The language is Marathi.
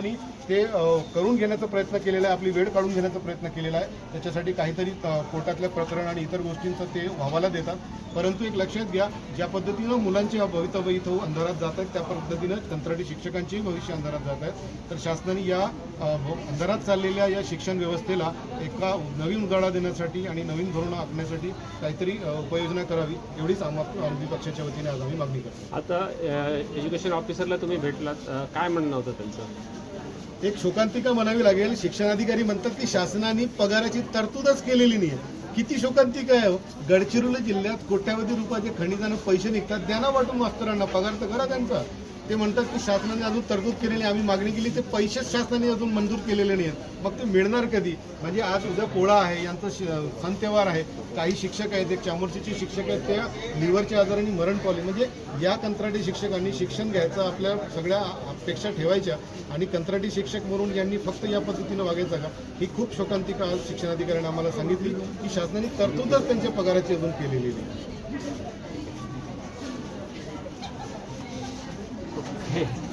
आणि ते करून घेण्याचा प्रयत्न केलेला आहे आपली वेळ काढून घेण्याचा प्रयत्न केलेला आहे. त्याच्यासाठी काहीतरी अ, कोर्टातल्या प्रकरण आणि इतर गोष्टींचं ते हवाला देतात. परंतु एक लक्षात घ्या ज्या पद्धतीनं मुलांचे भवितव्य इथं अंधारात जात आहेत त्या पद्धतीनं कंत्राटी शिक्षकांचेही भविष्य अंधारात जात आहेत. तर शासनाने या अंधारात चाललेल्या या शिक्षण व्यवस्थेला एका नवीन उजाळा देण्यासाठी आणि नवीन धोरणं आखण्यासाठी काहीतरी उपाययोजना करावी एवढीच आम्हा विरोधी पक्षाच्या वतीने आज आम्ही मागणी करतो. आता एज्युकेशन ऑफिसरला तुम्ही भेटलात. काय म्हणणं होतं त्यांचं? एक शोकांतिका म्हणावी लागेल. शिक्षणाधिकारी म्हणतात की शासनाने पगाराची तरतूदच केलेली नाही किती शोकांतिका आहे हो. गडचिरोली जिल्ह्यात कोट्यावधी रुपयाचे खनिजानं पैसे निघतात. त्यांना वाटून मास्तरांना. पगार तर करा त्यांचा. ते म्हणतात की शासनाने अजून तरतूद केलेली आम्ही मागणी केली ते पैसेच शासनाने अजून मंजूर केलेले नाही आहेत मग ते मिळणार कधी? म्हणजे आज उद्या पोळा आहे यांचं श- सण त्योहार आहे. काही शिक्षक आहेत एक चामोर्शीचे शिक्षक आहेत त्या लिव्हरच्या आजाराने मरण पावले. म्हणजे या कंत्राटी शिक्षकांनी शिक्षण घ्यायचं आपल्या सगळ्या अपेक्षा ठेवायच्या आणि कंत्राटी शिक्षक म्हणून यांनी फक्त या पद्धतीनं वागायचं का ही खूप शोकांतिका आज शिक्षणाधिकाऱ्यांनी आम्हाला सांगितली की शासनाने तरतूदच त्यांच्या पगाराची अजून केलेली नाही. Hey.